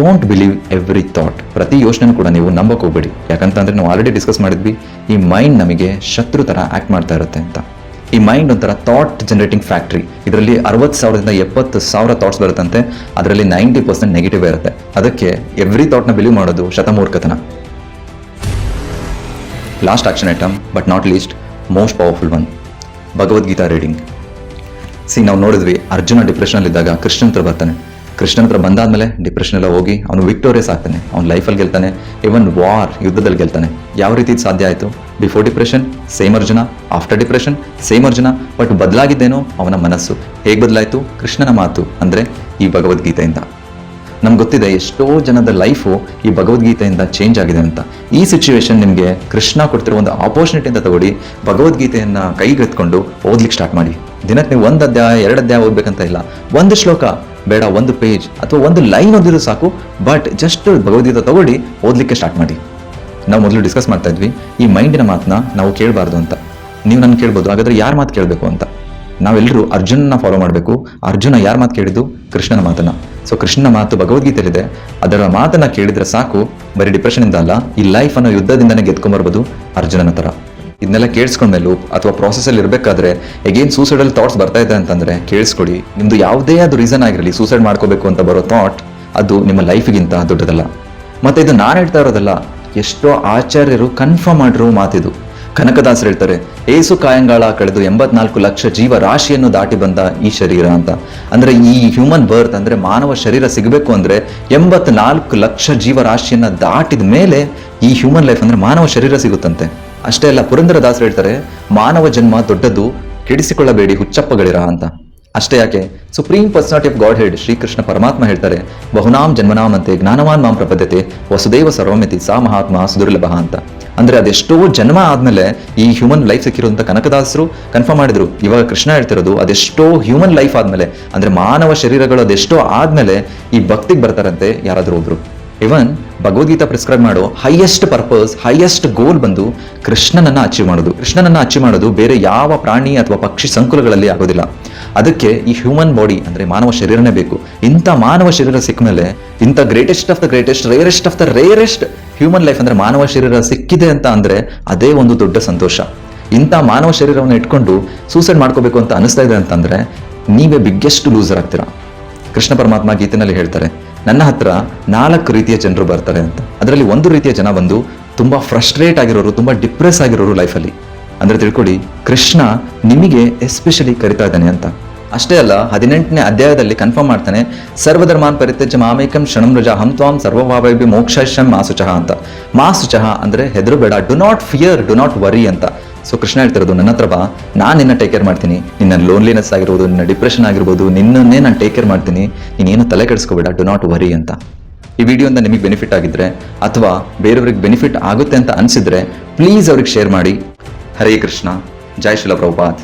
Don't believe every thought ಪ್ರತಿ ಯೋಚನೆ ಕೂಡ ನೀವು ನಂಬಕ್ ಹೋಗ್ಬೇಡಿ. ಯಾಕಂತಂದ್ರೆ ನಾವು ಆಲ್ರೆಡಿ ಡಿಸ್ಕಸ್ ಮಾಡಿದ್ವಿ, ಈ ಮೈಂಡ್ ನಮಗೆ ಶತ್ರು ಥರ ಆ್ಯಕ್ಟ್ ಮಾಡ್ತಾ ಇರುತ್ತೆ ಅಂತ. ಈ ಮೈಂಡ್ ಒಂಥರ ಥಾಟ್ ಜನರೇಟಿಂಗ್ ಫ್ಯಾಕ್ಟ್ರಿ ಇದರಲ್ಲಿ ಅರವತ್ತು ಸಾವಿರದಿಂದ ಎಪ್ಪತ್ತು ಸಾವಿರ ಥಾಟ್ಸ್ ಬರುತ್ತಂತೆ, ಅದರಲ್ಲಿ ನೈಂಟಿ ಪರ್ಸೆಂಟ್ ನೆಗೆಟಿವ್ ಇರುತ್ತೆ. ಅದಕ್ಕೆ ಎವ್ರಿ ಥಾಟ್ನ ಬಿಲೀವ್ ಮಾಡೋದು ಶತಮೂರ್ಖತನ. Last action item but not least most powerful one Bhagavad Gita reading C ನಾವು ನೋಡಿದ್ವಿ, ಅರ್ಜುನ ಡಿಪ್ರೆಷನ್ ಇದ್ದಾಗ ಕೃಷ್ಣನ್ ಹತ್ರ ಬರ್ತಾನೆ. ಕೃಷ್ಣನ್ ಹತ್ರ ಬಂದಾದ್ಮೇಲೆ ಡಿಪ್ರೆಷನ್ ಎಲ್ಲ ಹೋಗಿ ಅವನು ವಿಕ್ಟೋರಿಯಸ್ ಆಗ್ತಾನೆ. ಅವನು ಲೈಫಲ್ಲಿ ಗೆಲ್ತಾನೆ. ಇವನ್ ವಾರ್ ಯುದ್ಧದಲ್ಲಿ ಗೆಲ್ತಾನೆ. ಯಾವ ರೀತಿ ಸಾಧ್ಯ ಆಯಿತು? Before depression same Arjuna. After depression same Arjuna. But ಬದಲಾಗಿದ್ದೇನೋ ಅವನ ಮನಸ್ಸು. ಹೇಗೆ ಬದಲಾಯಿತು? ಕೃಷ್ಣನ ಮಾತು. ಅಂದರೆ ಈ ಭಗವದ್ಗೀತೆಯಿಂದ. ನಮ್ಗೆ ಗೊತ್ತಿದೆ ಎಷ್ಟೋ ಜನದ ಲೈಫು ಈ ಭಗವದ್ಗೀತೆಯಿಂದ ಚೇಂಜ್ ಆಗಿದೆ ಅಂತ. ಈ ಸಿಚುವೇಶನ್ ನಿಮಗೆ ಕೃಷ್ಣ ಕೊಡ್ತಿರೋ ಒಂದು ಆಪರ್ಚುನಿಟಿ ಅಂತ ತಗೊಳ್ಳಿ. ಭಗವದ್ಗೀತೆಯನ್ನು ಕೈಗೆತ್ಕೊಂಡು ಓದ್ಲಿಕ್ಕೆ ಸ್ಟಾರ್ಟ್ ಮಾಡಿ. ದಿನಕ್ಕೆ ನೀವು ಒಂದು ಅಧ್ಯಾಯ, ಎರಡು ಅಧ್ಯಾಯ ಓದಬೇಕಂತ ಇಲ್ಲ. ಒಂದು ಶ್ಲೋಕ, ಬೇಡ, ಒಂದು ಪೇಜ್ ಅಥವಾ ಒಂದು ಲೈನ್ ಓದಿದ್ರು ಸಾಕು. ಬಟ್ ಜಸ್ಟ್ ಭಗವದ್ಗೀತೆ ತಗೊಳ್ಳಿ, ಓದ್ಲಿಕ್ಕೆ ಸ್ಟಾರ್ಟ್ ಮಾಡಿ. ನಾವು ಮೊದಲು ಡಿಸ್ಕಸ್ ಮಾಡ್ತಾ ಇದ್ವಿ. ಈ ಮೈಂಡಿನ ಮಾತನ್ನ ನಾವು ಕೇಳಬಾರ್ದು ಅಂತ. ನೀವು ನನ್ನ ಕೇಳ್ಬೋದು, ಹಾಗಾದ್ರೆ ಯಾರ ಮಾತು ಕೇಳಬೇಕು ಅಂತ. ನಾವೆಲ್ಲರೂ ಅರ್ಜುನನ ಫಾಲೋ ಮಾಡಬೇಕು. ಅರ್ಜುನ ಯಾರ ಮಾತು ಕೇಳಿದ್ದು? ಕೃಷ್ಣನ ಮಾತನ್ನ. ಸೊ ಕೃಷ್ಣನ ಮಾತು ಭಗವದ್ಗೀತೆಯಲ್ಲಿದೆ ಅದರ ಮಾತನ್ನ ಕೇಳಿದ್ರೆ ಸಾಕು. ಬರೀ ಡಿಪ್ರೆಷನಿಂದ ಅಲ್ಲ, ಈ ಲೈಫ್ ಅನ್ನೋ ಯುದ್ಧದಿಂದನೇ ಗೆದ್ಕೊಂಬರ್ಬೋದು ಅರ್ಜುನನ ತರ ಇದನ್ನೆಲ್ಲ ಕೇಳಿಸ್ಕೊಂಡ್ಮೇಲೂ ಅಥವಾ ಪ್ರಾಸೆಸಲ್ಲಿ ಇರಬೇಕಾದ್ರೆ ಎಗೇನ್ ಸೂಸೈಡಲ್ಲಿ ಥಾಟ್ಸ್ ಬರ್ತಾ ಇದೆ ಅಂತಂದ್ರೆ ಕೇಳಿಸ್ಕೊಡಿ. ನಿಮ್ದು ಯಾವುದೇ ಅದು ರೀಸನ್ ಆಗಿರಲಿ ಸೂಸೈಡ್ ಮಾಡ್ಕೋಬೇಕು ಅಂತ ಬರೋ ಥಾಟ್ ಅದು ನಿಮ್ಮ ಲೈಫ್ಗಿಂತ ದೊಡ್ಡದಲ್ಲ. ಮತ್ತೆ ಇದು ನಾನು ಹೇಳ್ತಾ ಇರೋದಲ್ಲ, ಎಷ್ಟೋ ಆಚಾರ್ಯರು ಕನ್ಫರ್ಮ್ ಮಾಡಿರೋ ಮಾತಿದು. ಕನಕದಾಸರು ಹೇಳ್ತಾರೆ, ಏಸು ಕಾಯಂಗಾಳ ಕಳೆದು ಎಂಬತ್ನಾಲ್ಕು ಲಕ್ಷ ಜೀವ ರಾಶಿಯನ್ನು ದಾಟಿ ಬಂದ ಈ ಶರೀರ ಅಂತ. ಅಂದ್ರೆ ಈ ಹ್ಯೂಮನ್ ಬರ್ತ್ ಅಂದ್ರೆ ಮಾನವ ಶರೀರ ಸಿಗಬೇಕು ಅಂದ್ರೆ ಎಂಬತ್ನಾಲ್ಕು ಲಕ್ಷ ಜೀವ ರಾಶಿಯನ್ನು ದಾಟಿದ ಮೇಲೆ ಈ ಹ್ಯೂಮನ್ ಲೈಫ್ ಅಂದ್ರೆ ಮಾನವ ಶರೀರ ಸಿಗುತ್ತಂತೆ. ಅಷ್ಟೇ ಅಲ್ಲ ಪುರಂದರ ದಾಸರು ಹೇಳ್ತಾರೆ, ಮಾನವ ಜನ್ಮ ದೊಡ್ಡದು ಕೆಡಿಸಿಕೊಳ್ಳಬೇಡಿ, ಹುಚ್ಚಪ್ಪಗಳಿರ ಅಂತ. ಅಷ್ಟೇ ಯಾಕೆ supreme personality of godhead Shri Krishna ಪರಮಾತ್ಮ ಹೇಳ್ತಾರೆ, ಬಹುನಾಂ ಜನ್ಮನಾಮಂತೆ ಜ್ಞಾನವಾನ್ ಮಾಂ ಪ್ರಪದ್ಯತೆ, ವಸುದೇವ ಸರ್ವಮಿತಿ ಸಾ ಮಹಾತ್ಮ ಸುದುರ್ಲಭ ಅಂತ. ಅಂದ್ರೆ ಅದೆಷ್ಟೋ ಜನ್ಮ ಆದ್ಮೇಲೆ ಈ ಹ್ಯೂಮನ್ ಲೈಫ್ ಸಿಕ್ಕಿರುವಂತ ಕನಕದಾಸರು ಕನ್ಫರ್ಮ್ ಮಾಡಿದ್ರು. ಇವಾಗ ಕೃಷ್ಣ ಹೇಳ್ತಿರೋದು ಅದೆಷ್ಟೋ ಹ್ಯೂಮನ್ ಲೈಫ್ ಆದ್ಮೇಲೆ, ಅಂದ್ರೆ ಮಾನವ ಶರೀರಗಳು ಅದೆಷ್ಟೋ ಆದ್ಮೇಲೆ ಈ ಭಕ್ತಿಗೆ ಬರ್ತಾರಂತೆ ಯಾರಾದರೂ ಒಬ್ರು. ಇವನ್ ಭಗವದ್ಗೀತಾ ಪ್ರಿಸ್ಕ್ರೈಬ್ ಮಾಡೋ ಹೈಯೆಸ್ಟ್ ಪರ್ಪಸ್ ಹೈಯೆಸ್ಟ್ ಗೋಲ್ ಬಂದು ಕೃಷ್ಣನನ್ನ ಅಚೀವ್ ಮಾಡೋದು. ಕೃಷ್ಣನನ್ನ ಅಚೀವ್ ಮಾಡೋದು ಬೇರೆ ಯಾವ ಪ್ರಾಣಿ ಅಥವಾ ಪಕ್ಷಿ ಸಂಕುಲಗಳಲ್ಲಿ ಆಗೋದಿಲ್ಲ. ಅದಕ್ಕೆ ಈ ಹ್ಯೂಮನ್ ಬಾಡಿ ಅಂದ್ರೆ ಮಾನವ ಶರೀರನೇ ಬೇಕು. ಇಂಥ ಮಾನವ ಶರೀರ ಸಿಕ್ಕ ಮೇಲೆ ಇಂಥ greatest of the greatest rarest of the rarest human life ಅಂದ್ರೆ ಮಾನವ ಶರೀರ ಸಿಕ್ಕಿದೆ ಅಂತ ಅಂದ್ರೆ ಅದೇ ಒಂದು ದೊಡ್ಡ ಸಂತೋಷ. ಇಂಥ ಮಾನವ ಶರೀರವನ್ನು ಇಟ್ಕೊಂಡು ಸೂಸೈಡ್ ಮಾಡ್ಕೋಬೇಕು ಅಂತ ಅನಿಸ್ತಾ ಇದೆ ಅಂತಂದ್ರೆ ನೀವೇ ಬಿಗ್ಗೆಸ್ಟ್ ಲೂಸರ್ ಆಗ್ತೀರಾ. ಕೃಷ್ಣ ಪರಮಾತ್ಮ ಗೀತೆನಲ್ಲಿ ಹೇಳ್ತಾರೆ, ನನ್ನ ಹತ್ರ ನಾಲ್ಕು ರೀತಿಯ ಜನರು ಬರ್ತಾರೆ ಅಂತ. ಅದರಲ್ಲಿ ಒಂದು ರೀತಿಯ ಜನ ಬಂದು ತುಂಬಾ ಫ್ರಸ್ಟ್ರೇಟ್ ಆಗಿರೋರು, ತುಂಬಾ ಡಿಪ್ರೆಸ್ ಆಗಿರೋರು ಲೈಫಲ್ಲಿ ಅಂದ್ರೆ ತಿಳ್ಕೊಳ್ಳಿ ಕೃಷ್ಣ ನಿಮಗೆ ಎಸ್ಪೆಷಲಿ ಕರಿತಾ ಇದ್ದಾನೆ ಅಂತ. ಅಷ್ಟೇ ಅಲ್ಲ, ಹದಿನೆಂಟನೇ ಅಧ್ಯಾಯದಲ್ಲಿ ಕನ್ಫರ್ಮ್ ಮಾಡ್ತಾನೆ, ಸರ್ವಧರ್ಮಾನ್ ಪರಿತ್ಯಜ ಮಾಮೇಕಂ ಕ್ಷಣಂ ರಜಾ, ಹಂ ತ್ವಾಂ ಸರ್ವಭಾವೈಭಿ ಮೋಕ್ಷಂ ಮಾಸುಚಃ ಅಂತ. ಮಾಸುಚಃ ಅಂದ್ರೆ, ಹೆದರು ಬೇಡ, do not fear, do not worry ಅಂತ. ಸೊ ಕೃಷ್ಣ ಹೇಳ್ತಿರೋದು, ನನ್ನ ಹತ್ರ ಬಾ, ನಾನು ನಿನ್ನ ಟೇಕ್ ಕೇರ್ ಮಾಡ್ತೀನಿ. ನಿನ್ನ ಲೋನ್ಲಿನೆಸ್ ಆಗಿರ್ಬೋದು, ನಿನ್ನ ಡಿಪ್ರೆಷನ್ ಆಗಿರ್ಬೋದು, ನಿನ್ನನ್ನೇ ನಾನು ಟೇಕ್ ಕೇರ್ ಮಾಡ್ತೀನಿ. ನೀನೇನು ತಲೆ ಕೆಡಿಸ್ಕೋಬೇಡ, ಡು ನಾಟ್ ವರಿ ಅಂತ. ಈ ವಿಡಿಯೋಯಿಂದ ನಿಮಗೆ ಬೆನಿಫಿಟ್ ಆಗಿದ್ರೆ, ಅಥವಾ ಬೇರೆಯವ್ರಿಗೆ ಬೆನಿಫಿಟ್ ಆಗುತ್ತೆ ಅಂತ ಅನಿಸಿದ್ರೆ ಪ್ಲೀಸ್ ಅವ್ರಿಗೆ ಶೇರ್ ಮಾಡಿ. ಹರೇ ಕೃಷ್ಣ, ಜೈ ಶಿಲ ಪ್ರಭುಪಾತ್